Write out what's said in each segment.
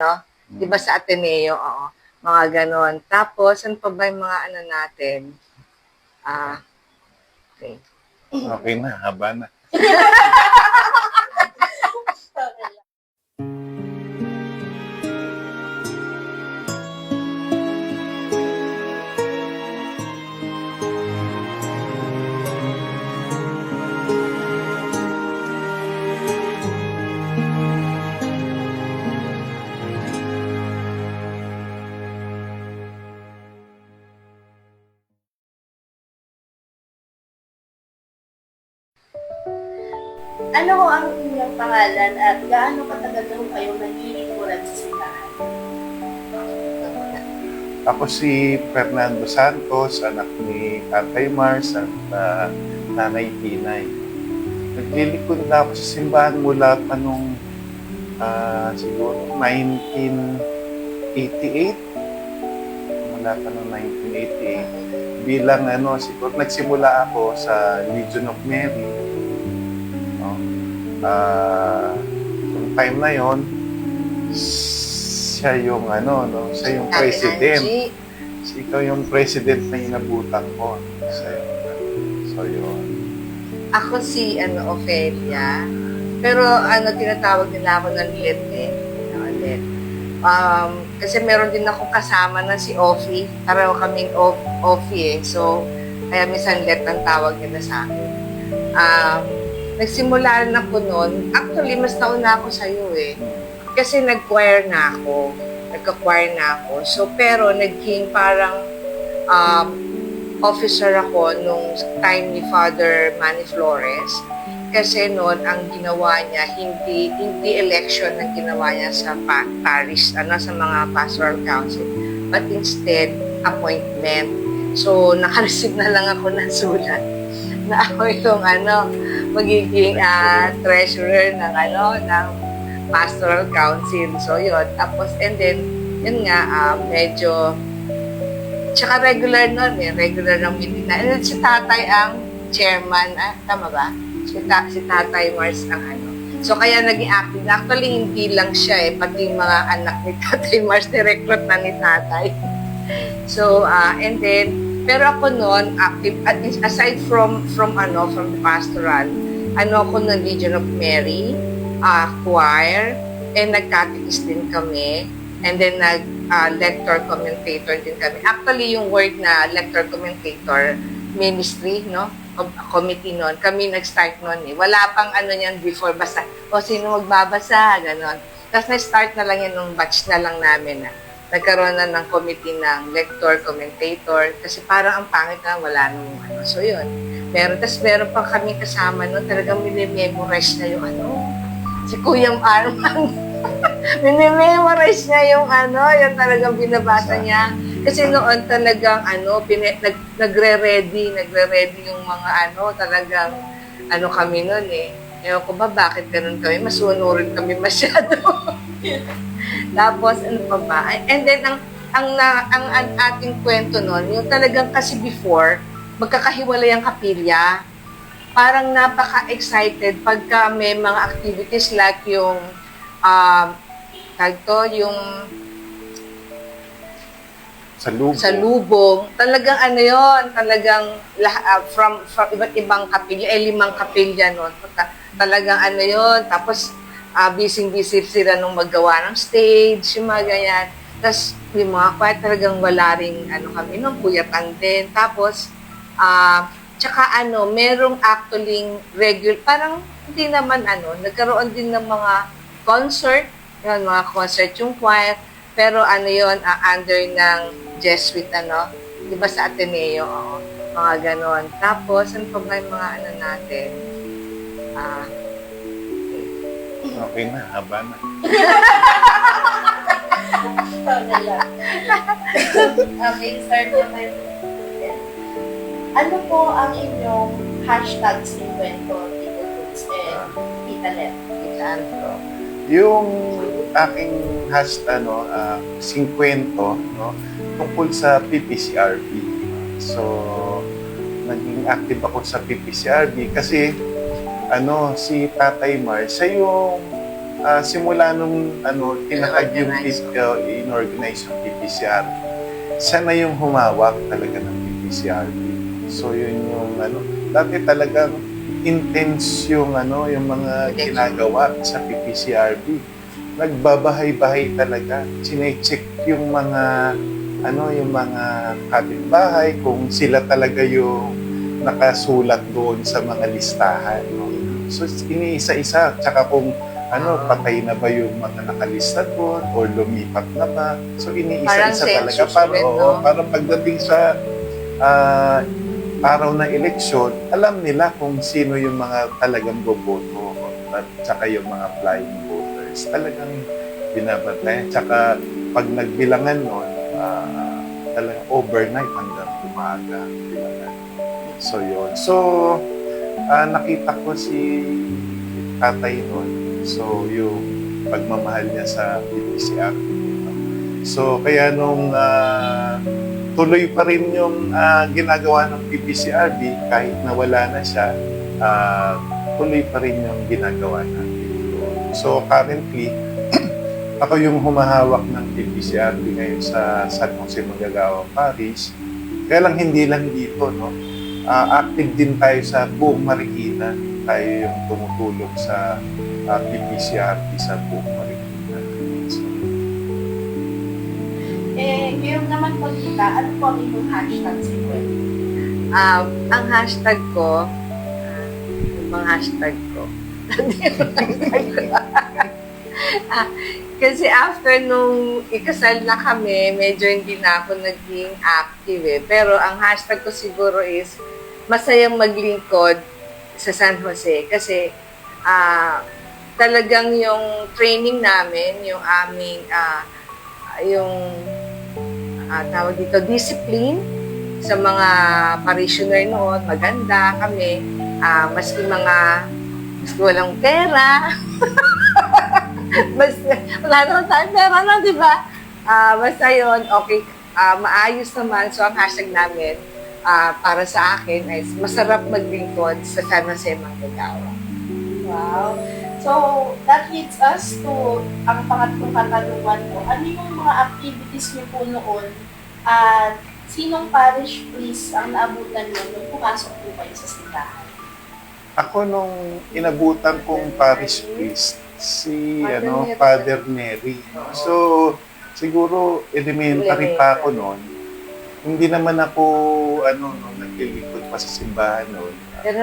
no? Di ba sa Ateneo, oo. Mga ganon. Tapos, ano pa ba yung mga ano natin? Ah, okay. Okay na, haba na. Ano ho ang inyong pangalan at gaano katagal na ho kayo naglilingkuran sa simbahan? Ako si Fernando Santos, anak ni Tatay Mars at ah, Nanay Tinay. Naglilikod na ako sa simbahan mula pa nung ah, siguro 1988. Mula pa nung 1988. Bilang ano, siguro nagsimula ako sa Legion of Mary. Ah, yung time na yon siya yung ano, no? Siya yung Ate president. Angie, Si ikaw yung president na inabutan ko. Sa'yo. So, yun. ako si, ano, Ophelia. Pero, ano, tinatawag nila ako ng Let eh. Ano, Let. Um, kasi meron din akong kasama na si Offie. Pareho kaming Offie eh. So, kaya minsan Let ang tawag nila sa akin. Um, nagsimula rin ako noon. Actually, mas nauna ako sa'yo eh. Kasi nag-choir na ako. Nagka-choir na ako. So, pero naging parang um, officer ako nung time ni Father Manny Flores. Kasi noon, ang ginawa niya, hindi hindi election ang ginawa niya sa pa- parish, ano, sa mga pastoral council. But instead, appointment. So, nakareceive na lang ako ng sulat na ako yung ano, magiging ah, treasurer ng ano, ng pastoral council. So, yun. Tapos, and then, yun nga, ah, medyo, tsaka regular nun eh, regular ng meeting na. And si tatay ang chairman, ah, tama ba? Si, ta- si tatay Mars ang ano. So, kaya naging active. Actually, hindi lang siya eh, pati mga anak ni tatay Mars, nirecruit na ni tatay. So, ah, and then, pero ako noon, active, at least aside from, from ano, from the pastoral, ano ako ng Legion of Mary, ah, choir, and nagkatikis din kami, and then nag ah, lector commentator din kami. Actually, yung word na lector commentator, ministry, no? Com- Committee noon. Kami nag-start noon eh. Wala pang ano yan before, basta, o sino magbabasa, ganon. Tapos na-start na lang yan nung batch na lang namin na nagkaroon na ng committee ng lector, commentator, kasi parang ang pangit na wala nung ano. So, yun. Meron, tapos meron pa kami kasama noon, talagang minimemorize na yung ano, si Kuya Arman. minimemorize niya yung ano, yung talagang binabasa niya. Kasi noon talagang ano, pine, nag, nagre-ready, nagre-ready yung mga ano, talagang ano kami noon eh. Ewan ko ba bakit ganun kami, masunurin kami masyado. Tapos ano pa ba? And then ang ang, na, ang, ang ating kwento noon, yung talagang kasi before, magkakahiwalay ang kapilya. Parang napaka-excited pagka may mga activities like yung um, tag to, yung Sa lubo. sa lubong, talagang ano yon talagang ah, from, from iba't ibang kapilya, eh limang kapilya noon. Ta- talagang ano yon tapos uh, busy-busy sila nung maggawa ng stage, yung mga ganyan. Tapos yung mga choir talagang wala ring ano kami nung puyatan din. Tapos, ah tsaka ano, merong actually regular, parang hindi naman ano, nagkaroon din ng mga concert, yun, mga concert yung choir, pero ano yon under ng Jesuit, ano, di ba sa Ateneo, oo, mga ganon. Tapos, ano pa ba yung mga ano natin? Ah, Okay na, haba na. okay, start na tayo. Ano po ang inyong hashtags ni Kwento, Tito Toots, and Tita Let? Alejandro. Yung aking hash, ano, ah, 50, no? Tungkol sa PPCRB. So, naging active ako sa PPCRB kasi ano, si Tatay Mar, siya yung ah, simula nung ano, tinatag yung uh, in-organize yung PPCR, siya na yung humawak talaga ng PPCRB. So yun yung ano, dati talagang intense yung ano, yung mga ginagawa sa PPCRB. Nagbabahay-bahay talaga. Sinecheck yung mga ano, yung mga kapitbahay kung sila talaga yung nakasulat doon sa mga listahan. No? So, iniisa-isa. Tsaka kung ano, patay na ba yung mga nakalista doon or lumipat na ba. So, iniisa-isa talaga. Para, oo, no? para pagdating sa ah, araw ng eleksyon, alam nila kung sino yung mga talagang boboto at tsaka yung mga flying voters. Talagang binabantayan. Tsaka pag nagbilangan nun, ah, talagang overnight hanggang umaga ang bilangan. So, yun. So, ah, nakita ko si tatay nun. So, yung pagmamahal niya sa PPCR. So, kaya nung ah, tuloy pa rin yung ah, ginagawa ng PPCRB kahit nawala na siya, ah, tuloy pa rin yung ginagawa natin. So, currently, ako yung humahawak ng PPCRB ngayon sa San Jose Magagawa Parish. Kaya lang hindi lang dito, no? Ah, active din tayo sa buong Marikina. Tayo yung tumutulong sa uh, PPCRB sa buong Marikina. So, Eh, ngayon naman po kita, ano po ang inyong hashtag sa kwento? Um, ang hashtag ko, ah, yung mga hashtag ko. Ah, kasi after nung ikasal na kami, medyo hindi na ako naging active eh. Pero ang hashtag ko siguro is masayang maglingkod sa San Jose. Kasi ah, talagang yung training namin, yung aming, ah, yung ah, tawag dito, discipline sa mga parishioner noon, maganda kami. Ah, maski mga, maski walang pera, basta, wala naman tayong pera na, di ba? Ah, basta yun, okay, ah, maayos naman. So, ang hashtag namin, ah, para sa akin, ay masarap maglingkod sa San Jose Manggagawa. Wow. So, that leads us to ang pangatlong katanungan ko. Ano yung mga activities niyo po noon at sinong parish priest ang naabutan niyo nung pumasok po kayo sa simbahan? Ako nung inabutan kong parish priest, si Father ano, Neri. Father Neri. So, siguro elementary pa ako noon. Hindi naman ako ano no, naglilingkod pa sa simbahan noon.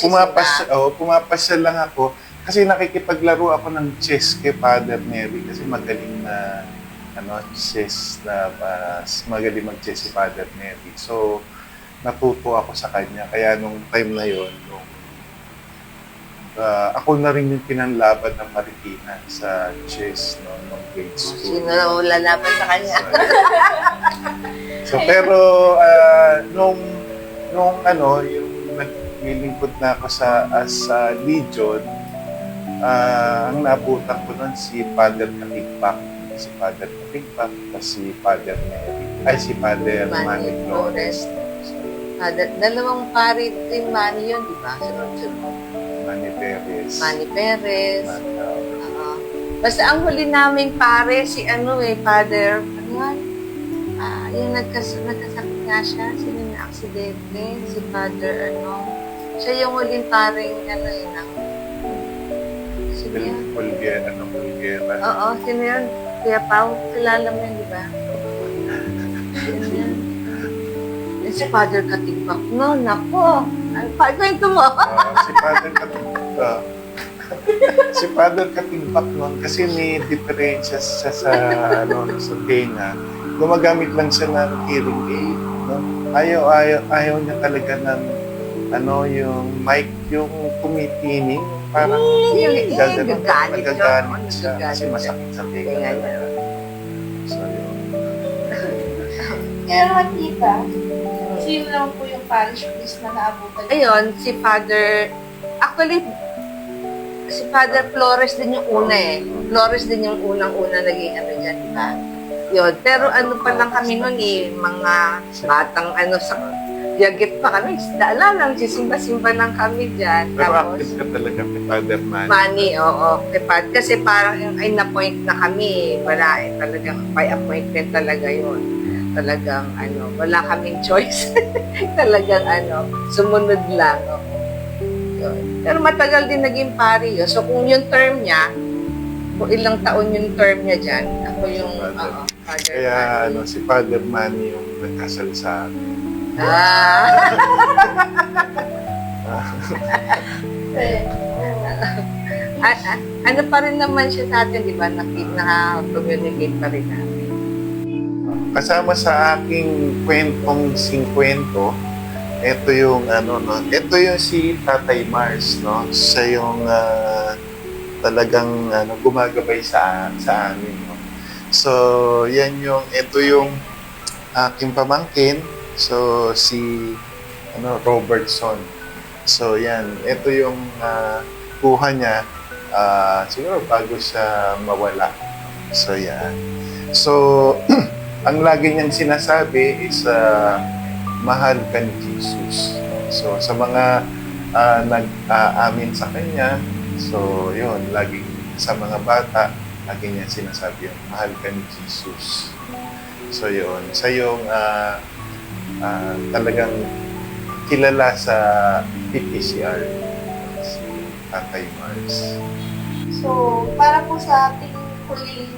Pumapasya, oh, pumapasya lang ako kasi nakikipaglaro ako ng chess kay Father Neri kasi magaling na ano, chess na ah, magaling mag-chess si Father Neri. So, natuto ako sa kanya. Kaya nung time na yon nung ah, ako na rin yung pinanlaban ng Marikina sa chess no, nung grade school. Sino na lalaban sa kanya? So, pero ah, nung nung ano, yung naglilingkod na ako sa as a legion, ah, ang naabutan ko nun si Father Katigpak, si Father Katigpak, at si Father Mary, ay si Father Manny Flores. Da- dalawang pari din Manny yun, di ba? Sunod-sunod. Perez. Manny Perez. Manny, ah, Oo. Basta ang huli naming pare, si ano eh, Father, ano yan? Ah, yung nagkas nagkasakit nga siya, sino na aksidente, si Father ano. Siya yung huling paring ano eh, ng... Sino yan? Pulgera, ano, Pulgera. Oo, sino yan? Kuya Pao, kilala mo yan, di ba? Sino? Yan si Father Katigbak. No, nako. Ano pa, kwento mo? Ah, si Father Katigbak. si Father Katigbak noon kasi may diferensya siya sa ano sa tenga. Gumagamit lang siya ng hearing aid. No? Ayaw, ayaw, ayaw niya talaga ng ano yung mic yung tumitinig. Parang yung gaganon, gagalit yun. nagagalit siya Nagagalit kasi masakit sa tenga. Niya. talaga. So yun. Pero tita, sino naman po yung parish priest na naabutan? Ayun, si Father, actually, si Father Flores din yung una eh. Flores din yung unang-una naging ano dyan, di ba? Yun. Pero ano pa lang kami nun eh, mga batang ano sa Yagit pa kami. Dala lang, sisimba-simba lang kami dyan. Pero Tapos, active ka talaga kay Father Man. money, oo. Kapag, kasi parang yung ay na-point na kami. Wala eh. Talagang by appointment talaga yun. Talagang ano, wala kaming choice. talagang ano, sumunod lang. oo. Yun. Pero matagal din naging pari yun. So kung yung term niya, kung ilang taon yung term niya dyan, ako yung, Father. oo, father. Kaya Manny. ano, si Father Manny yung nagkasal sa amin. Ah. A- a- ano pa rin naman siya sa atin, di ba? Naki- Naka-communicate pa rin namin. Kasama sa aking kwentong singkwento, ito yung ano no, ito yung si Tatay Mars no. Siya yung ah, talagang ano gumagabay sa sa amin no. So, yan yung ito yung aking pamangkin. So, si ano Robertson. So, yan. Ito yung ah, kuha niya ah, siguro bago siya mawala. So, yan. So, ang lagi niyang sinasabi is ah, mahal ka ni Jesus. So, sa mga ah, nag-aamin sa Kanya, so, yun, lagi sa mga bata, lagi niya sinasabi yun, mahal ka ni Jesus. So, yun, sa yung ah, ah, talagang kilala sa PPCR, si Tatay Mars. So, para po sa ating huling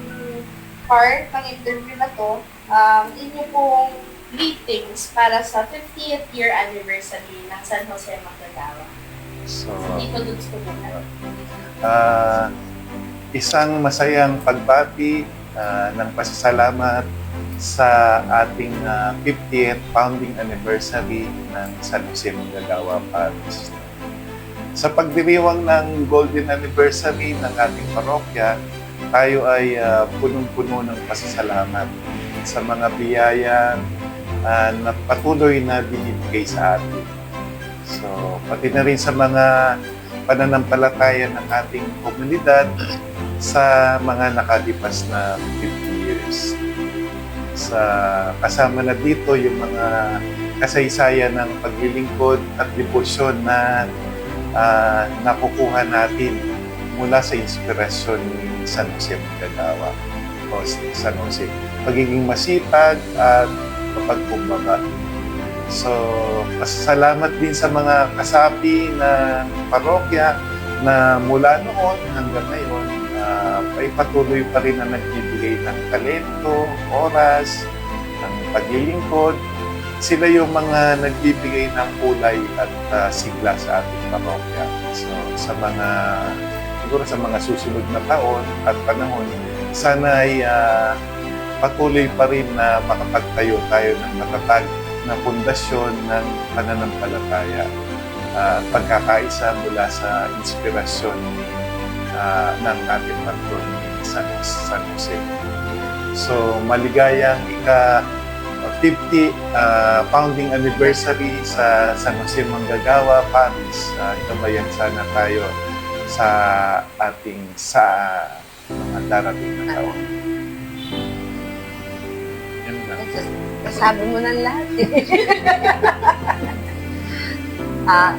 part ng interview na to, um, inyo pong greetings para sa 50th year anniversary ng San Jose Magdagawa. So, Dito dun sa na. Ah, isang masayang pagbati ah, ng pasasalamat sa ating ah, 50th founding anniversary ng San Jose Manggagawa Parish. Sa pagdiriwang ng golden anniversary ng ating parokya, tayo ay ah, punong-puno ng pasasalamat sa mga biyaya ah, na patuloy na binibigay sa atin. So, pati na rin sa mga pananampalataya ng ating komunidad sa mga nakalipas na 50 years. Sa kasama na dito yung mga kasaysayan ng paglilingkod at debosyon na ah, nakukuha natin mula sa inspirasyon ni San Jose Magdagawa o San Jose. Pagiging masipag at kapagkumbaba. So, pasalamat din sa mga kasapi ng parokya na mula noon hanggang ngayon ah, ay patuloy pa rin na nagbibigay ng talento, oras, ng paglilingkod. Sila yung mga nagbibigay ng kulay at ah, sigla sa ating parokya. So, sa mga siguro sa mga susunod na taon at panahon, sana ay ah, patuloy pa rin na makapagtayo tayo ng matatag na pundasyon ng pananampalataya at pagkakaisa mula sa inspirasyon ah, ng ating patron ni San, Jose. So, maligayang ika 50 ah, founding anniversary sa San Jose Manggagawa, Paris. Uh, gabayan sana tayo sa ating sa mga darating na taon. Nasabi mo na lahat eh. Ah,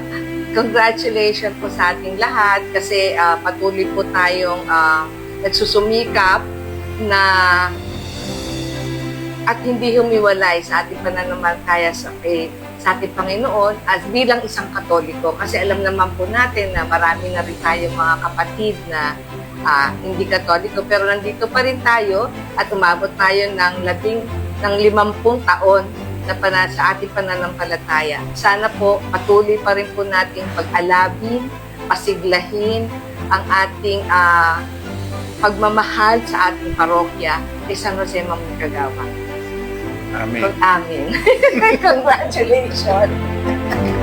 congratulations po sa ating lahat kasi ah, patuloy po tayong ah, nagsusumikap na at hindi humiwalay sa ating pananampalataya sa eh, sa ating Panginoon as bilang isang Katoliko kasi alam naman po natin na marami na rin tayong mga kapatid na ah, hindi Katoliko pero nandito pa rin tayo at umabot tayo ng labing ng limampung taon na pana, sa ating pananampalataya. Sana po patuloy pa rin po nating pag-alabin, pasiglahin ang ating ah, pagmamahal sa ating parokya kay San Jose Mamagagawa. Amen. Amen. Congratulations.